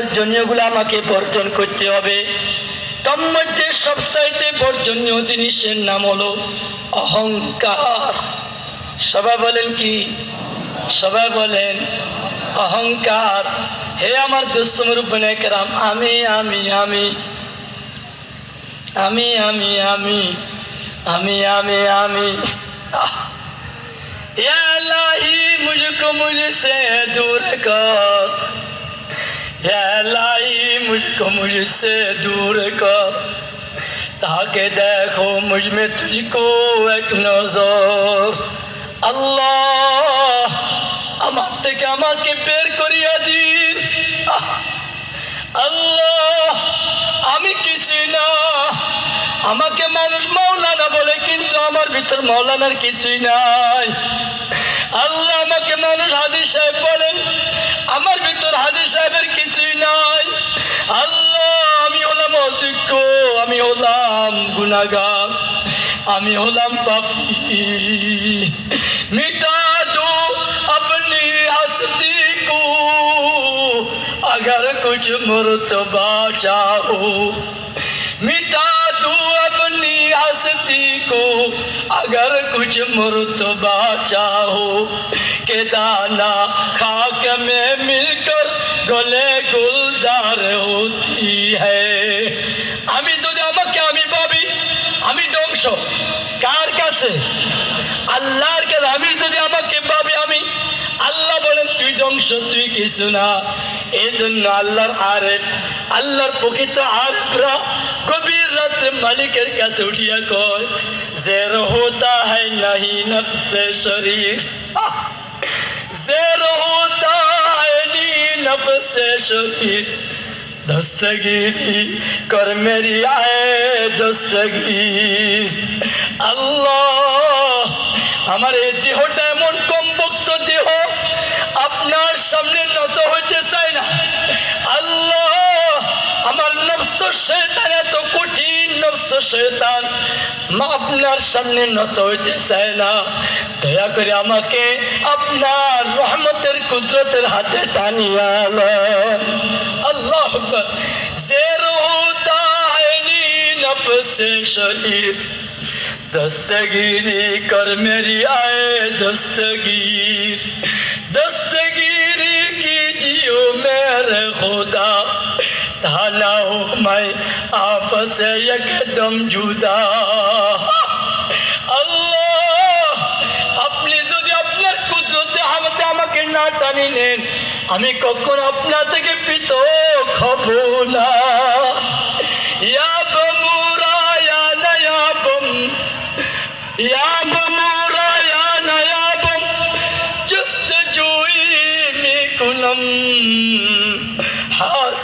বর্জনীয়গুলো আমাকে বর্জন করতে হবে। তন্মধ্যে সবসাইতে বর্জনীয় জিনিসের নাম হলো অহংকার। সবাই বলেন কি? সবাই বলেন, অহংকার। হে আমার দুশ্মরূপণে নেকরাম আমি আমি আমি আমি আমি আমি আমি আমি আমি। মুঝকো মুঝে দূর কর। মুঝকো মুঝসে দূর কর তাকে দেখো মুঝমে তুঝকো এক নজর। আল্লাহ, আমার থেকে আমাকে বের করিয়া দিন। আল্লাহ, আমি কিছু না। আমাকে মানুষ মৌলানা বলে, কিন্তু আমার ভিতর মৌলানার কিছুই নাই। আল্লাহ আমাকে মানুষ হাজির সাহেব বলেন আমার ভিতর হাজির সাহেবের কিছুই নাই আল্লাহ আমি হলাম অযোগ্য আমি হলাম গুনাগার আমি হলাম পাপি মিটা দো अपनी हस्ती को अगर कुछ मुर्तबा चाहो मिटा अगर कुछ मुर्तबा चाहो के दाना खाक में मिलकर गले गुलजार होती है আমি যদি আমাকে আমি ভাবি আমি ধ্বংস কার কাছে আল্লাহর কাছে আমি যদি আমাকে ভাবি আমি আল্লাহ বলেন তুই ধ্বংস তুই কিছু না এই জন্য আল্লাহর আরেফ আল্লাহর প্রকৃত আরেফরা গভীর রাত্রে মালিকের কাছে উঠিয়া কয় জের হোতা হয় নাহি নফসে শরীর। জের হোতা নফসে শরীর। দস্তগিরি কর মেরি আয়ে দস্তগির। আল্লাহ, আমার এই দেহটা এমন কমবক্ত দেহ, আপনার সামনে আমার নফস শয়তান এত কঠিন নফস শয়তান মা আপনার সামনে নত হইতে চায় না দয়া করে আমাকে আপনার রহমতের কুদরতের হাতে টানিয়া আলেন আল্লাহ আকবার। জের হোতা है नी नफ्स शरीर दस्तगीरी कर मेरी आए दस्तगीर दस्तगीरी कीजियो मेरे खुदा ताना हो मैं आप से एकदम जुदा আল্লাহ আপনি যদি আপনার কুদরতে হামতে আমাকে না টানি নেন আমি কখন আপনা থেকে পৃথক হব না ইয়া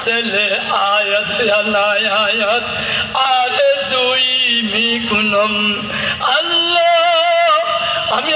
আসলে আয়াত আয়াত আর সুই মিকুনম আল্লাহ আমি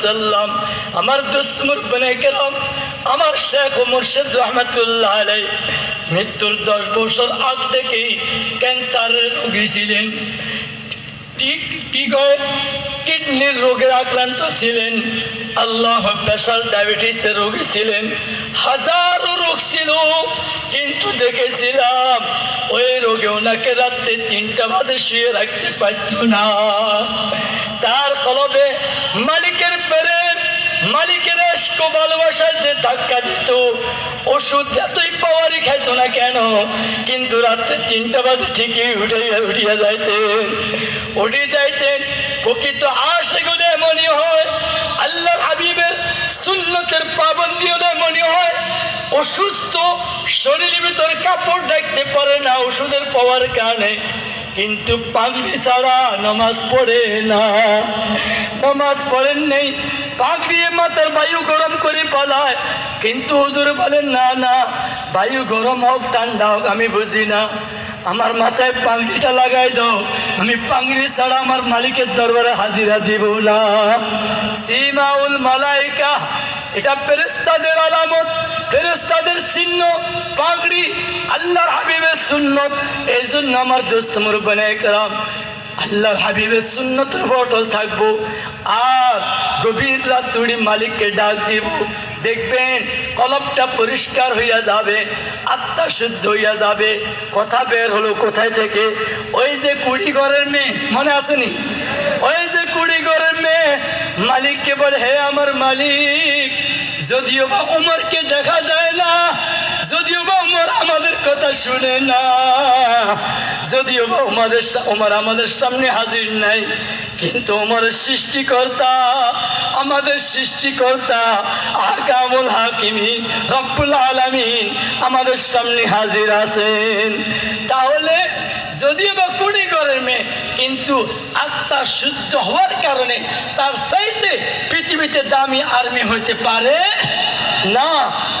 ওয়াসাল্লাম আমার দুসমুর বনে কেরাম, আমার শেখ ও মুর্শিদ রহমতুল্লাহ আলাই মৃত্যুর দশ বছর আগ থেকেই ক্যান্সারের রোগী ছিলেন। কিডনির রোগের আক্রান্ত ছিলেন। আল্লাহ প্রেশার ডায়াবেটিসের রোগী ছিলেন। হাজারো রোগ ছিল, কিন্তু দেখেছিলাম ওই রোগে ওনাকে রাত্রে তিনটা বাজে শুয়ে রাখতে পারত না। তার কলবে প্রেম মালিকের এসকো ভালোবাসার যে ধাক্কা দিত, ওষুধ যতই পাওয়ারই খাইতো না কেন, কিন্তু রাত্রে তিনটা বাজে ঠিকই উঠে উঠিয়া যাইতেন। উঠে যাইতেন, প্রকৃত আশেগুলো এমনই হয়, আল্লাহর হাবিবের সুন্নতের পাবন্দি হলে এমনই হয়, অসুস্থ শরীরের ভিতর কাপড় ডাকতে পারে না ওষুধের পাওয়ার কারণে। কিন্তু পাগড়ি ছাড়া নামাজ পড়ে না। নামাজ পড়েন নেই পাগড়ি মাথার বায়ু গরম করে পালায়। কিন্তু হুজুর বলেন, না না, বায়ু গরম হোক, ঠান্ডা হোক, আমি বুঝি না। আমার মাথায় পাংড়িটা লাগাই দাও। আমি পাংড়ি ছাড়া আমার মালিকের দরবারে হাজিরা দিব না। সিমাউল মালাইকা, এটা ফেরেস্তাদের আলামত ফেরেস্তাদের চিহ্ন পাগড়ি আল্লাহর হাবিবের সুন্নত। এই জন্য আমার দোস্ত মুরব্বানে একরাম আল্লাহর হাবিবের সুন্নতের বটল থাকব, আর গভীর রাতুড়ি মালিককে ডাক দিব। দেখবেন কলপটা পরিষ্কার হইয়া যাবে, আত্মা শুদ্ধ হইয়া যাবে। কথা বের হলো কোথায় থেকে? ওই যে কুড়ি ঘরের মেয়ে, মনে আসেনি ওই যে কুড়ি ঘরের মেয়ে, মালিককে বলে, হে আমার মালিক, যদিও বা উমরকে দেখা যায় না যদিও বা উমর আমাদের কথা শুনে না, যদিও বা উমাদের উমর আমাদের সামনে হাজির নাই, কিন্তু উমরের সৃষ্টিকর্তা, আমাদের সৃষ্টিকর্তা আকামুল হাকিমি রব্বুল আলামিন আমাদের সামনে হাজির আছেন। তাহলে যদিও বা কুড়ি ঘরের মেয়ে, কিন্তু আত্মা শুদ্ধ হওয়ার কারণে তার চাইতে পৃথিবীতে দামি আর্মি হইতে পারে না।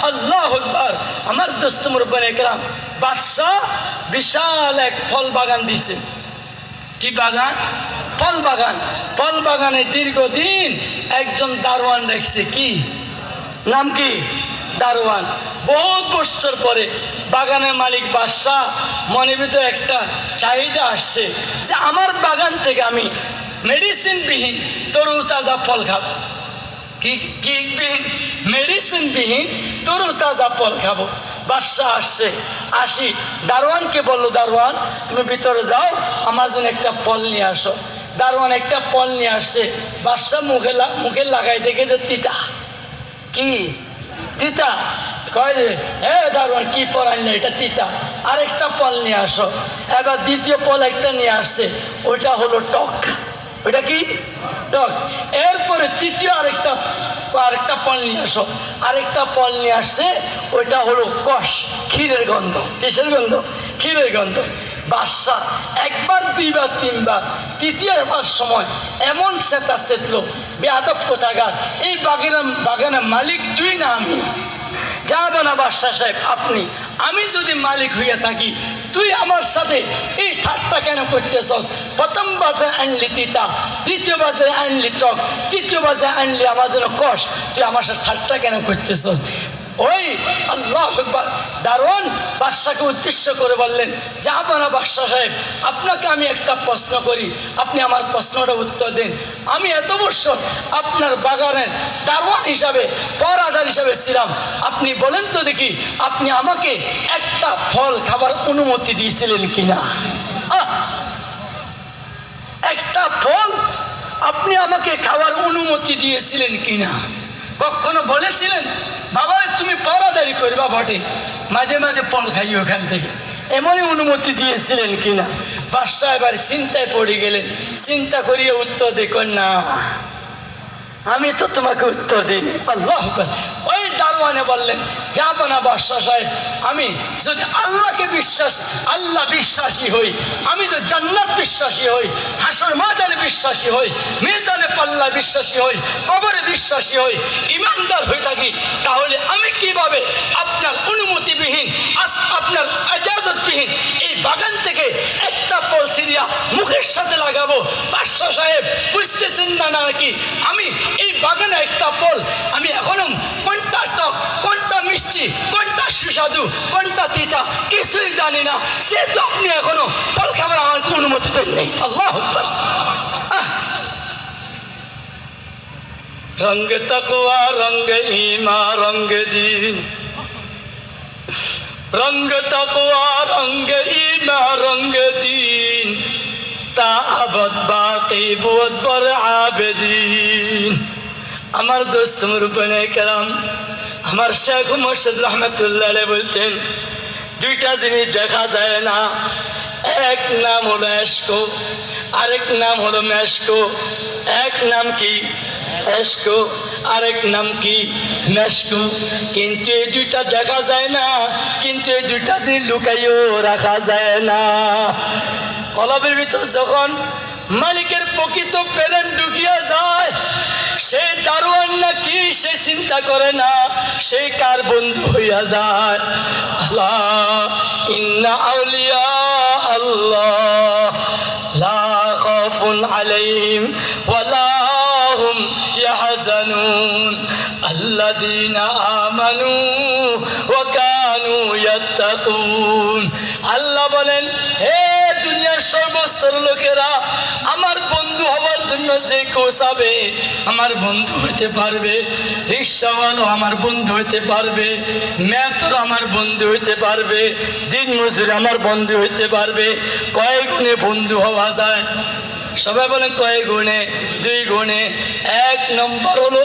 আল্লাহ আকবার। আমার দোস্ত মুরব্বান একরাম, বাদশাহ বিশাল এক ফল বাগান দিছে। কি বাগান? ফল বাগান। ফল বাগানে দীর্ঘদিন একজন দারোয়ান রাখছে। কি? নাম কি? দারোয়ান। বহুত বছর পরে বাগানের মালিক বাদশাহ মনে ভিতরে একটা চাহিদা আসছে যে আমার বাগান থেকে আমি মেডিসিন বিহীন তরু তাজা ফল খাব। কি কি বিহীন? মেডিসিন বিহীন? তরু তাজা ফল খাব। বাদশাহ আসছে। আসি। দারোয়ানকে বলল, দারোয়ান, তুমি ভিতরে যাও, আমার জন্য একটা ফল নিয়ে আসো। দারোয়ান একটা ফল নিয়ে আসছে। বাদশাহ মুখে মুখে লাগাই দেখে যে তিতা। কি? তিতা? কয় যে, এ দারোয়ান, কি ফল আনলে এটা তিতা? আরেকটা ফল নিয়ে আসো। এবার দ্বিতীয় ফল একটা নিয়ে আসছে। ওইটা হলো টক। ওইটা কি? এরপরে তৃতীয় আরেকটা আরেকটা ফল নিয়ে আসো। আরেকটা ফল নিয়ে আসছে, ওইটা হলো কষ, ক্ষীরের গন্ধ। কিসের গন্ধ? ক্ষীরের গন্ধ। বাদশাহ একবার, দুইবার, তিনবার, তৃতীয়বার সময় এমন সেতা সেতলো বেয়াদব কোথাকার, এই বাগানের বাগানের মালিক তুই না আমি। যাব না বাদশাহ সাহেব, আপনি, আমি যদি মালিক হইয়া থাকি তুই আমার সাথে এই ঠাট্টা কেন করতেছস? প্রথম বাজে আনলি তিতা দ্বিতীয় বাজে আনলি টক, তৃতীয় বাজে আনলি আমার জন্য কষ, তুই আমার সাথে ঠাট্টা কেন করতেছস? ওই আল্লাহ দারোয়ান বাদশাকে উদ্দেশ্য করে বললেন যাহাবানা বাদশাহ সাহেব, আপনাকে আমি একটা প্রশ্ন করি। আপনি আমার প্রশ্নটা উত্তর দিন। আমি এত বছর আপনার বাগানের দারোয়ান হিসাবে পরাদার হিসাবে ছিলাম। আপনি বলেন তো দেখি, আপনি আমাকে একটা ফল খাবার অনুমতি দিয়েছিলেন কিনা! একটা ফল আপনি আমাকে খাওয়ার অনুমতি দিয়েছিলেন কিনা? কখনো বলেছিলেন? বাবারে, তুমি পরাদারি করবা বটে। মাঝে মাঝে পল খাই ওখান থেকে। এমনই অনুমতি দিয়েছিলেন কিনা? বাদশাহ এবার চিন্তায় পড়ে গেলেন। চিন্তা করিয়ে উত্তর দেখুন না আমি তো তোমাকে উত্তর দিই আল্লাহ ওই দারোয়ানে বললেন যাব না বাদশাহ সাহেব, আমি যদি আল্লাহকে বিশ্বাস, আল্লাহ বিশ্বাসী হই, আমি তো জান্নাত বিশ্বাসী হই, হাসর মাদানে বিশ্বাসী হই, মেজানে পাল্লা বিশ্বাসী হই, কবরে বিশ্বাসী হই, ইমানদার হয়ে থাকি, তাহলে আমি কীভাবে আপনার বাদশাহ সাহেব বুঝতেছেন না নাকি? আমি এই বাগানে একটা ফল, আমি এখনও কোনটা টক, কোনটা মিষ্টি, কোনটা সুস্বাদু, কোনটা তিতা, কিছুই জানি না। সে তো আপনি এখনও ফল খাবার আমার কোনো অনুমতি দেন নেই। আল্লাহ! রঙ্গ তকওয়া রঙ্গ ইমা রঙ্গ দিন। রঙ্গ তকওয়া রঙ্গ ইমা রঙ্গ দিন। তাবত বাকি বুয়ত বর আবেদিন। আমার দোস্ত মুরুবনে কেরাম, আমার শেখ মুর্শিদ রহমতুল্লাহ বলতেন, দুইটা জিনিস দেখা যায় না, এক নাম হলো এসকো আরেক নাম হলো মেসকো এক নাম কি? এসকো আরেক নাম কি? মেসকো কিন্তু এই দুইটা দেখা যায় না, কিন্তু এই দুইটা জিনিস লুকাইও রাখা যায় না। কলবের ভিতর যখন মালিকের প্রকৃত প্রেম ঢুকিয়া যায়, সে দারোয়ান না কি সে চিন্তা করে না, সে কার বন্ধু হইয়া যায়? আল্লাহ, ইন্না আউলিয়া আল্লাহ, লা খাউফুন আলাইহিম ওয়ালা হুম ইয়াহজানুন। আল্লাযীনা আমানু ওয়া কানু ইয়াত্তাকুন। আল্লাহ বলেন, হে সর্বস্তর লোকেরা আমার বন্ধু হওয়ার জন্য যে কেউ চাবে আমার বন্ধু হতে পারবে, রিক্সাওয়ালাও আমার বন্ধু হতে পারবে ম্যাথর আমার বন্ধু হতে পারবে, দিন মজুর আমার বন্ধু হতে পারবে, কয় গুণে বন্ধু হওয়া যায়? সবাই বলেন কয় গুণে? দুই গুণে। এক নম্বর হলো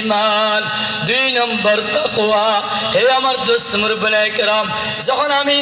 ইমান দুই নম্বর তাকওয়া। হে আমার দোস্ত মুরব্বনায়ে কেরাম যখন আমি